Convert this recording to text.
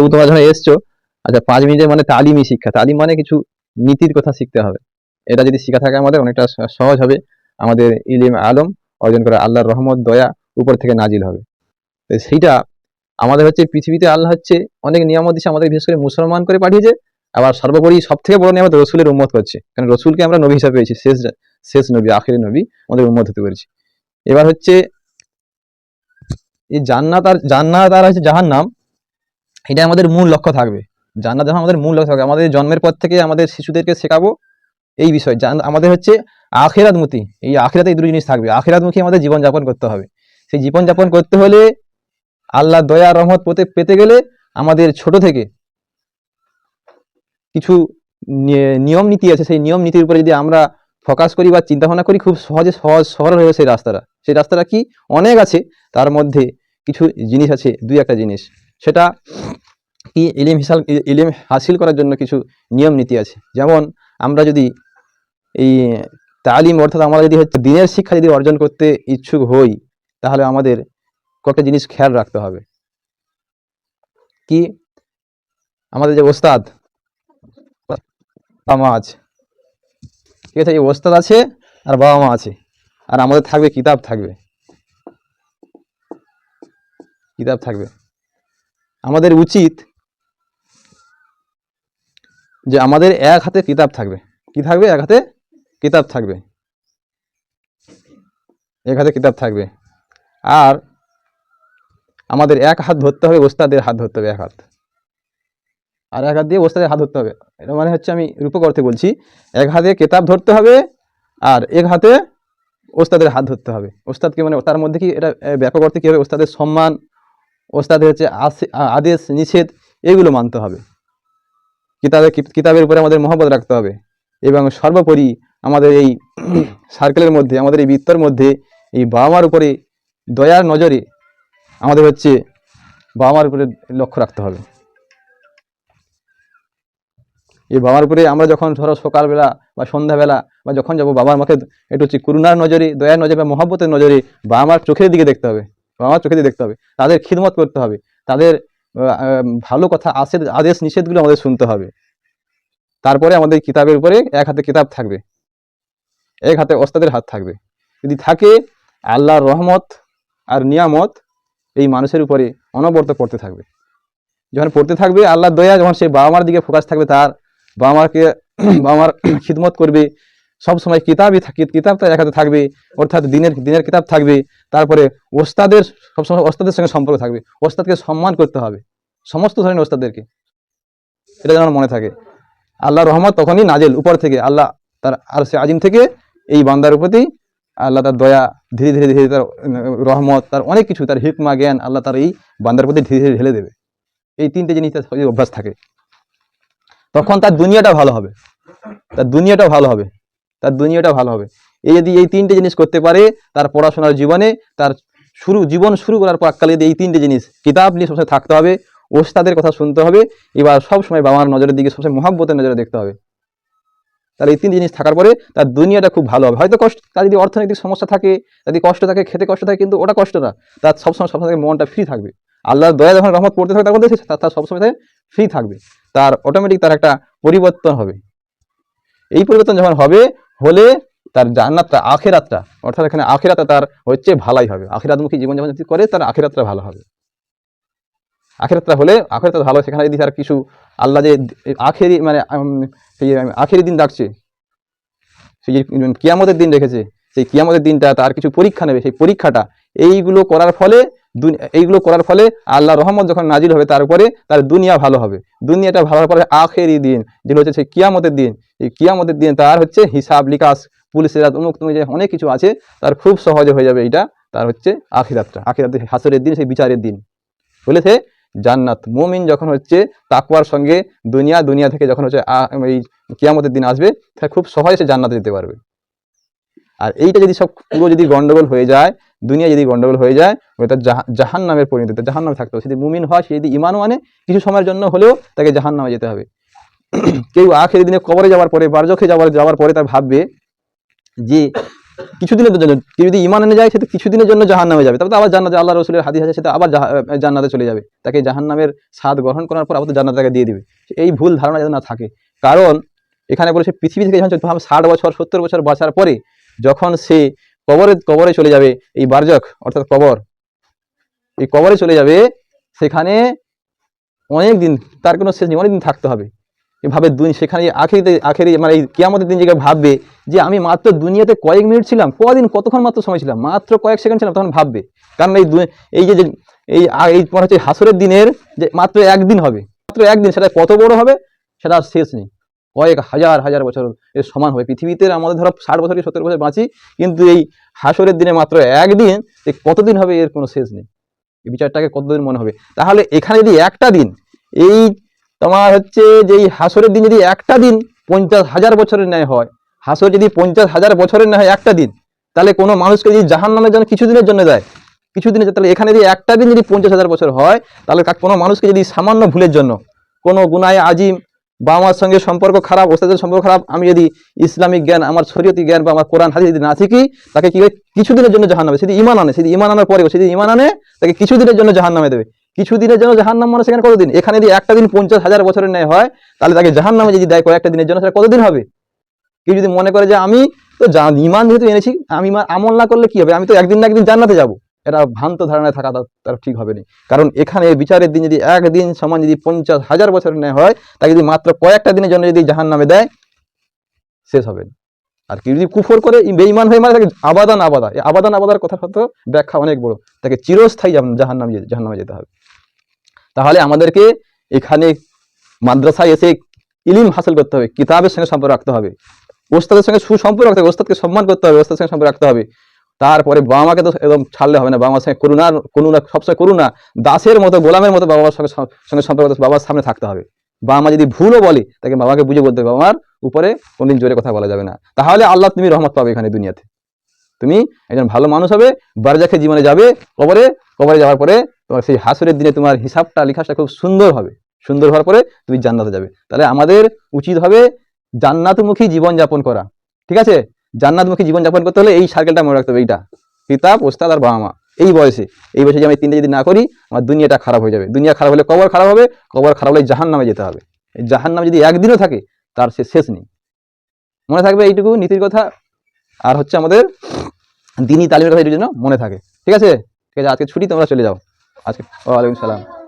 তবু তোমরা যখন এসছো আচ্ছা পাঁচ মিনিটের মানে তালিমি শিক্ষা। তালিম মানে কিছু নীতির কথা শিখতে হবে। এটা যদি শিখা থাকে আমাদের, অনেকটা সহজ হবে। আমাদের ইলিম আলম অর্জন করা আল্লাহর রহমত, দয়া উপর থেকে নাজিল হবে। তো সেইটা আমাদের হচ্ছে পৃথিবীতে আল্লাহ হচ্ছে অনেক নিয়ামত দিচ্ছে আমাদের বিশেষ করে মুসলমান করে পাঠিয়েছে। আবার সর্বোপরি সব থেকে বড় নিয়ামত রসুলের উম্মত করছে। কারণ রসুলকে আমরা নবী হিসাবে পেয়েছি, শেষ শেষ নবী, আখেরি নবী আমাদের উম্মত হতে পেরেছি। এবার হচ্ছে এই জান্নাত আর জান্নাত আর হচ্ছে জাহান্নাম এটা আমাদের মূল লক্ষ্য থাকবে। জান্নাত যখন আমাদের মূল লক্ষ্য থাকবে, আমাদের জন্মের পর থেকে আমাদের শিশুদেরকে শেখাবো এই বিষয়। আমাদের হচ্ছে আখেরাতমুখী এই আখেরাতে এই দুটো জিনিস থাকবে। আখেরাতমুখী আমাদের জীবনযাপন করতে হবে। সেই জীবনযাপন করতে হলে আল্লাহ দয়া, রহমত পেতে পেতে গেলে আমাদের ছোট থেকে কিছু নিয়ম নীতি আছে। সেই নিয়ম নীতির উপরে যদি আমরা ফোকাস করি বা চিন্তা ভাবনা করি, খুব সহজে সহজ, সরল হয়ে সেই রাস্তাটা। সেই রাস্তাটা কি? অনেক আছে। তার মধ্যে কিছু জিনিস আছে, দুই একটা জিনিস। সেটা কি ইলিম হিসাল ইলিম হাসিল করার জন্য কিছু নিয়ম নীতি আছে। যেমন আমরা যদি এই তালিম অর্থাৎ আমরা যদি হচ্ছে দিনের শিক্ষা যদি অর্জন করতে ইচ্ছুক হই, তাহলে আমাদের কয়েকটা জিনিস খেয়াল রাখতে হবে। কি? আমাদের যে ওস্তাদ, বাবা মা আছে। ঠিক আছে, এই ওস্তাদ আছে আর বাবা মা আছে। আর আমাদের থাকবে, কিতাব থাকবে। কিতাব থাকবে। আমাদের উচিত যে আমাদের এক হাতে কিতাব থাকবে। কি থাকবে? এক হাতে কিতাব থাকবে। এক হাতে কিতাব থাকবে। আর আমাদের এক হাত ধরতে হবে, ওস্তাদের হাত ধরতে হবে এক হাত। আর এক হাত দিয়ে ওস্তাদের হাত ধরতে হবে। এটা মানে হচ্ছে আমি রূপক অর্থে বলছি, এক হাতে কেতাব ধরতে হবে আর এক হাতে ওস্তাদের হাত ধরতে হবে। ওস্তাদকে মানে তার মধ্যে কি এটা ব্যাপক অর্থে কী হবে? ওস্তাদের সম্মান ওস্তাদের হচ্ছে আদেশ, নিষেধ, এগুলো মানতে হবে। কিতাবে কি- কিতাবের উপরে আমাদের মহব্বত রাখতে হবে। এবং সর্বোপরি আমাদের এই সার্কেলের মধ্যে, আমাদের এই বৃত্তর মধ্যে, এই বাবা মার উপরে দয়ার নজরে আমাদের হচ্ছে বাবা মার উপরে লক্ষ্য রাখতে হবে। এই বাবার উপরে আমরা যখন ধরো সকালবেলা বা সন্ধ্যাবেলা বা যখন যাব বাবার মাকে একটু হচ্ছে করুণার নজরে, দয়ার নজরে বা মহব্বতের নজরে বাবা মার চোখের দিকে দেখতে হবে। বাবা মার চোখের দিকে দেখতে হবে। তাদের খিদমত করতে হবে। তাদের ভালো কথা আশের আদেশ, নিষেধগুলো আমাদের শুনতে হবে। তারপরে আমাদের কিতাবের উপরে এক হাতে কিতাব থাকবে। এক হাতে ওস্তাদের হাত থাকবে। যদি থাকে আল্লাহর রহমত আর নিয়ামত, এই মানুষের উপরে অনবরত পড়তে থাকবে। যখন পড়তে থাকবে, আল্লাহর দয়া, যখন সে বাবা মার দিকে ফোকাস থাকবে, তার বাবা মাকে, বাবা মার খিদমত করবে সব সময় কিতাবই কিতাব তার এক হাতে থাকবে, অর্থাৎ দিনের দিনের কিতাব থাকবে, তারপরে ওস্তাদের সবসময় ওস্তাদের সঙ্গে সম্পর্ক থাকবে। ওস্তাদকে সম্মান করতে হবে, সমস্ত ধরনের ওস্তাদদেরকে। এটা যেন মনে থাকে। আল্লাহ রহমত তখনই নাজেল, উপর থেকে আল্লাহ তার আর সে আজিম থেকে এই বান্দার প্রতি আল্লাহ তার দয়া, ধীরে ধীরে ধীরে তার রহমত, তার অনেক কিছু, তার হিকমা, জ্ঞান আল্লাহ তার এই বান্দার প্রতি ধীরে ধীরে ঢেলে দেবে। এই তিনটে জিনিস তার অভ্যাস থাকে। তখন তার দুনিয়াটা ভালো হবে। তার দুনিয়াটা ভালো হবে। তার দুনিয়াটা ভালো হবে। এই যদি এই তিনটে জিনিস করতে পারে, তার পড়াশোনার জীবনে, তার শুরু, জীবন শুরু করার প্রাককালে যদি এই তিনটে জিনিস, কিতাব নিয়ে সবসময় থাকতে হবে, ওস্তাদের কথা শুনতে হবে, এবার সবসময় বাবার নজরের দিকে, সবসময় মহাব্বতের নজরে দেখতে হবে। তাহলে এই তিন জিনিস থাকার পরে তার দুনিয়াটা খুব ভালো হবে। হয়তো কষ্ট, তার যদি অর্থনৈতিক সমস্যা থাকে, যদি কষ্ট থাকে, খেতে কষ্ট থাকে, কিন্তু ওটা কষ্ট না। তার সবসময় সবসময় মনটা ফ্রি থাকবে। আল্লাহর দয়া যখন রহমত পড়তে থাকবে তার মধ্যে তার সবসময় ফ্রি থাকবে। তার অটোমেটিক তার একটা পরিবর্তন হবে। এই পরিবর্তন যখন হবে হলে তার জান্নাতটা আখেরাতটা, অর্থাৎ এখানে আখেরাতটা তার হচ্ছে ভালাই হবে। আখেরাতমুখী জীবনযাপন যদি করে, তার আখেরাতটা ভালো হবে। আখেরাতটা হলে, আখেরাতটা ভালো, সেখানে যদি তার কিছু আল্লাহ যে আখেরি মানে সেই আখেরি দিন ডাকছে, সেই যে কিয়ামতের দিন রেখেছে, সেই কিয়ামতের দিনটা তার কিছু পরীক্ষা নেবে, সেই পরীক্ষাটা, এইগুলো করার ফলে এইগুলো করার ফলে আল্লাহ রহমত যখন নাজিল হবে তারপরে তার দুনিয়া ভালো হবে। দুনিয়াটা ভালো হওয়ার পরে আখেরি দিন, যেটা হচ্ছে সেই কিয়ামতের দিন। এই কিয়ামতের দিন তার হচ্ছে হিসাব বিকাশ পুলিশের উমুক তুমি যে অনেক কিছু আছে, তার খুব সহজে হয়ে যাবে এইটা, তার হচ্ছে আখিরাতটা। আখিরাত হাসরের দিন, সেই বিচারের দিন। বলেছে, জান্নাত। মুমিন যখন হচ্ছে তাকওয়ার সঙ্গে দুনিয়া দুনিয়া থেকে যখন হচ্ছে এই কিয়ামতের দিন আসবে তা খুব সহজে সে জান্নাতে যেতে পারবে। আর এইটা যদি সব পুরো যদি গন্ডগোল হয়ে যায় দুনিয়া যদি গন্ডগোল হয়ে যায় ওটা জাহান নামের পরিণত। জাহান নামে থাকতে হবে। যদি মুমিন হয়, সে যদি ইমানও মানে কিছু সময়ের জন্য হলেও তাকে জাহান নামে যেতে হবে। কেউ আখেরি দিনে কবরে যাওয়ার পরে, বারজখে যাওয়ার যাওয়ার পরে তার ভাববে যে কিছুদিনের জন্য, কেউ যদি ইমান এনে যায়, সে তো কিছুদিনের জন্য জাহান নামে যাবে। তারপর তো আবার জান্নাতে আল্লাহ রসুলের হাদিস আছে সেটা আবার জান্নাতে চলে যাবে। তাকে জাহান নামের স্বাদ গ্রহণ করার পর আবার জান্নাত তাকে দিয়ে দিবে। এই ভুল ধারণা যেন না থাকে। কারণ, এখানে বলেছে, পৃথিবী থেকে যখন ষাট বছর, সত্তর বছর বাঁচার পরে, যখন সে কবরে কবরে চলে যাবে এই বার্জক, অর্থাৎ কবর। এই কবরে চলে যাবে, সেখানে অনেক দিন, তার কোনো শেষ নেই, অনেক দিন থাকতে হবে। এভাবে সেখানে আখেরিতে, আখেরি মানে এই কেয়ামতের দিন জায়গায় ভাববে, যে আমি মাত্র দুনিয়াতে কয়েক মিনিট ছিলাম, কদিন, কতক্ষণ মাত্র সময় ছিলাম? মাত্র কয়েক সেকেন্ড ছিলাম, তখন ভাববে। কারণ এই এই যে এই এই তোমার হচ্ছে হাসরের দিনের যে মাত্র একদিন হবে। মাত্র একদিন, সেটা কত বড় হবে? সেটা শেষ নেই। কয়েক হাজার হাজার বছর এর সমান হবে। পৃথিবীতে আমাদের ধরো ষাট বছর কি সত্তর বছর বাঁচি, কিন্তু এই হাসরের দিনে মাত্র একদিন কতদিন হবে এর কোনো শেষ নেই। এই বিচারটাকে কতদিন মনে হবে? তাহলে এখানে যদি একটা দিন, এই তোমার হচ্ছে যে এই হাসরের দিন যদি একটা দিন পঞ্চাশ হাজার বছরের ন্যায় হয়, হাসর যদি পঞ্চাশ হাজার বছরের ন্যায় হয় একটা দিন, তাহলে কোনো মানুষকে যদি জাহান নামের জন্য কিছুদিনের জন্য দেয়, কিছুদিনের তাহলে এখানে যদি একটা দিন যদি পঞ্চাশ হাজার বছর হয়, তাহলে কোনো মানুষকে যদি সামান্য ভুলের জন্য, কোনো গুনায় আজিম বা আমার সঙ্গে সম্পর্ক খারাপ, ওস্তাদের সম্পর্ক খারাপ, আমি যদি ইসলামিক জ্ঞান, আমার শরীয়তি জ্ঞান বা আমার কোরআন, হাদিস যদি না শিখি, তাকে কি কিছুদিনের জন্য জাহান নামে সেটি ইমান আনে সেটি ইমান আনার পরে সেটি ইমান আনে, তাকে কিছুদিনের জন্য জাহান নামে দেবে। কিছুদিনের জন্য জাহান নাম মানে সেখানে কতদিন? এখানে যদি একটা দিন পঞ্চাশ হাজার বছরের ন্যায় হয়, তাহলে তাকে জাহান নামে যদি দেয়, কয়েকটা দিনের জন্য, সেটা কতদিন হবে? কেউ যদি মনে করে যে আমি তো ইমান যেহেতু এনেছি, আমি আমল না করলে কি হবে? আমি তো একদিন না একদিন জান্নাতে যাব। এটা ভ্রান্ত ধারণায় থাকা তার- ঠিক হবে না কারণ এখানে বিচারের দিন যদি একদিন সমান যদি পঞ্চাশ হাজার বছর ন্যায় হয় তাকে যদি মাত্র কয়েকটা দিনের জন্য যদি জাহান নামে দেয়, শেষ হবে। আর কেউ যদি কুফর করে বেইমান হয়ে মারে তাকে আবাদান আবাদা। এই আবাদান আবাদার কথা তো ব্যাখ্যা অনেক বড়। তাকে চিরস্থায়ী জাহান নামে জাহান নামে যেতে হবে। তাহলে আমাদেরকে এখানে মাদ্রাসায় এসে ইলিম হাসিল করতে হবে, কিতাবের সঙ্গে সম্পর্ক রাখতে হবে। ওস্তাদের সঙ্গে সুসম্পর্ক রাখতে হবে, ওস্তাদকে সম্মান করতে হবে, ওস্তাদের সঙ্গে সম্পর্ক রাখতে হবে। তারপরে বাবা মাকে তো একদম ছাড়লে হবে না। বাবা মার সঙ্গে করুণা করুণা, সবসময় করুণা, দাসের মতো, গোলামের মতো বাবা সঙ্গে সঙ্গে সম্পর্ক বাবার সামনে থাকতে হবে। বাবা মা যদি ভুলও বলে, তাকে বাবাকে বুঝে বলতে হবে, বাবা মার উপরে কোনদিন জোরে কথা বলা যাবে না। তাহলে আল্লাহ তুমি রহমত পাবে এখানে দুনিয়াতে। তুমি একজন ভালো মানুষ হবে, বারজাখে জীবনে যাবে, কবরে কবরে যাওয়ার পরে তোমার সেই হাসুরের দিনে তোমার হিসাবটা লিখাসটা খুব সুন্দর হবে। সুন্দর হওয়ার পরে তুমি জান্নাতে যাবে। তাহলে আমাদের উচিত হবে জান্নাতমুখী জীবন যাপন করা। ঠিক আছে? জান্নাতমুখী জীবন যাপন করতে হলে এই সার্কেলটা মনে রাখতে হবে, এইটা। কিতাব ওস্তাদ আর বাবা মা এই বয়সে এই বয়সে যে আমি তিনটে যদি না করি, আমার দুনিয়াটা খারাপ হয়ে যাবে। দুনিয়া খারাপ হলে কবর খারাপ হবে, কবর খারাপ হলে জাহান নামে যেতে হবে। জাহান নামে যদি একদিনও থাকে, তার সে শেষ নেই। মনে থাকবে এইটুকু নীতির কথা, আর হচ্ছে আমাদের দিনই তালিমের কথা এটার জন্য মনে থাকে। ঠিক আছে? ঠিক আছে, আজকে ছুটি, তোমরা চলে যাও। আজকে, ওয়ালাইকুম সালাম।